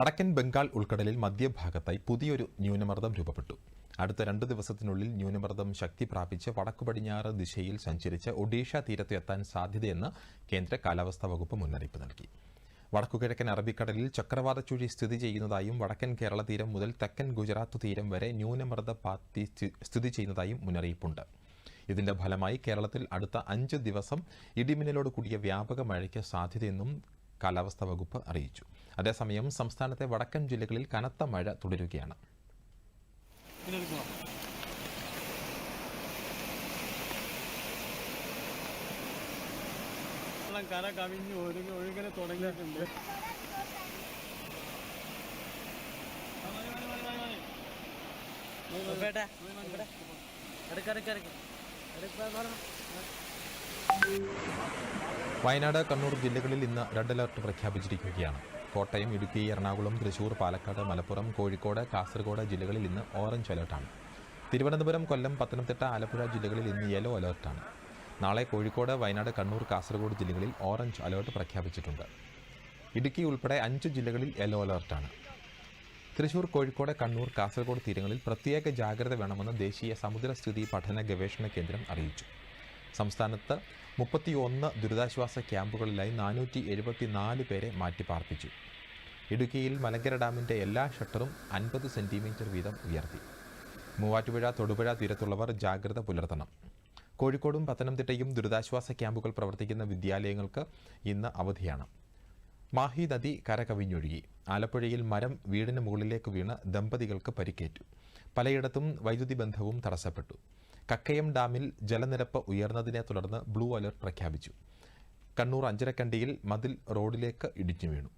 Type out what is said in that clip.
വടക്കൻ ബംഗാൾ ഉൾക്കടലിൽ മധ്യഭാഗത്തായി പുതിയൊരു ന്യൂനമർദ്ദം രൂപപ്പെട്ടു. അടുത്ത രണ്ട് ദിവസത്തിനുള്ളിൽ ന്യൂനമർദ്ദം ശക്തി പ്രാപിച്ച് വടക്കു പടിഞ്ഞാറ് ദിശയിൽ സഞ്ചരിച്ച് ഒഡീഷ തീരത്ത് എത്താൻ സാധ്യതയെന്ന് കേന്ദ്ര കാലാവസ്ഥാ വകുപ്പ് മുന്നറിയിപ്പ് നൽകി. വടക്കുകിഴക്കൻ അറബിക്കടലിൽ ചക്രവാത ചുഴി സ്ഥിതി ചെയ്യുന്നതായും വടക്കൻ കേരള തീരം മുതൽ തെക്കൻ ഗുജറാത്ത് തീരം വരെ ന്യൂനമർദ്ദ പാത്തി സ്ഥി- സ്ഥിതി ചെയ്യുന്നതായും മുന്നറിയിപ്പുണ്ട്. ഇതിന്റെ ഫലമായി കേരളത്തിൽ അടുത്ത അഞ്ച് ദിവസം ഇടിമിന്നലോട് കൂടിയ വ്യാപക മഴയ്ക്ക് സാധ്യതയെന്നും കാലാവസ്ഥാ വകുപ്പ് അറിയിച്ചു. അതേസമയം സംസ്ഥാനത്തെ വടക്കൻ ജില്ലകളിൽ കനത്ത മഴ തുടരുകയാണ്. കര കവിഞ്ഞ് ഒഴുകി ഒഴുകൽ തുടങ്ങിയിട്ടുണ്ട്. ബേട്ടാ എടുക്കാൻ എടുക്ക എടുക്ക എടുക്ക എടുക്ക പറഞ്ഞു വയനാട് കണ്ണൂർ ജില്ലകളിൽ ഇന്ന് റെഡ് അലർട്ട് പ്രഖ്യാപിച്ചിരിക്കുകയാണ്. കോട്ടയം ഇടുക്കി എറണാകുളം തൃശൂർ പാലക്കാട് മലപ്പുറം കോഴിക്കോട് കാസർഗോഡ് ജില്ലകളിൽ ഇന്ന് ഓറഞ്ച് അലർട്ടാണ്. തിരുവനന്തപുരം കൊല്ലം പത്തനംതിട്ട ആലപ്പുഴ ജില്ലകളിൽ ഇന്ന് യെല്ലോ അലർട്ടാണ്. നാളെ കോഴിക്കോട് വയനാട് കണ്ണൂർ കാസർഗോഡ് ജില്ലകളിൽ ഓറഞ്ച് അലർട്ട് പ്രഖ്യാപിച്ചിട്ടുണ്ട്. ഇടുക്കി ഉൾപ്പെടെ അഞ്ച് ജില്ലകളിൽ യെല്ലോ അലർട്ടാണ്. തൃശൂർ കോഴിക്കോട് കണ്ണൂർ കാസർഗോഡ് തീരങ്ങളിൽ പ്രത്യേക ജാഗ്രത വേണമെന്ന് ദേശീയ സമുദ്രസ്ഥിതി പഠന ഗവേഷണ കേന്ദ്രം അറിയിച്ചു. സംസ്ഥാനത്ത് മുപ്പത്തിയൊന്ന് ദുരിതാശ്വാസ ക്യാമ്പുകളിലായി നാനൂറ്റി എഴുപത്തി നാല് പേരെ മാറ്റിപ്പാർപ്പിച്ചു. ഇടുക്കിയിൽ മലങ്കര ഡാമിന്റെ എല്ലാ ഷട്ടറും അൻപത് സെന്റിമീറ്റർ വീതം ഉയർത്തി. മൂവാറ്റുപുഴ തൊടുപുഴ തീരത്തുള്ളവർ ജാഗ്രത പുലർത്തണം. കോഴിക്കോടും പത്തനംതിട്ടയും ദുരിതാശ്വാസ ക്യാമ്പുകൾ പ്രവർത്തിക്കുന്ന വിദ്യാലയങ്ങൾക്ക് ഇന്ന് അവധിയാണ്. മാഹി നദി കരകവിഞ്ഞൊഴുകി. ആലപ്പുഴയിൽ മരം വീടിന് മുകളിലേക്ക് വീണ് ദമ്പതികൾക്ക് പരിക്കേറ്റു. പലയിടത്തും വൈദ്യുതി ബന്ധവും തടസ്സപ്പെട്ടു. കക്കയം ഡാമിൽ ജലനിരപ്പ് ഉയർന്നതിനെ തുടർന്ന് ബ്ലൂ അലർട്ട് പ്രഖ്യാപിച്ചു. കണ്ണൂർ അഞ്ചരക്കണ്ടിയിൽ മതിൽ റോഡിലേക്ക് ഇടിഞ്ഞു വീണു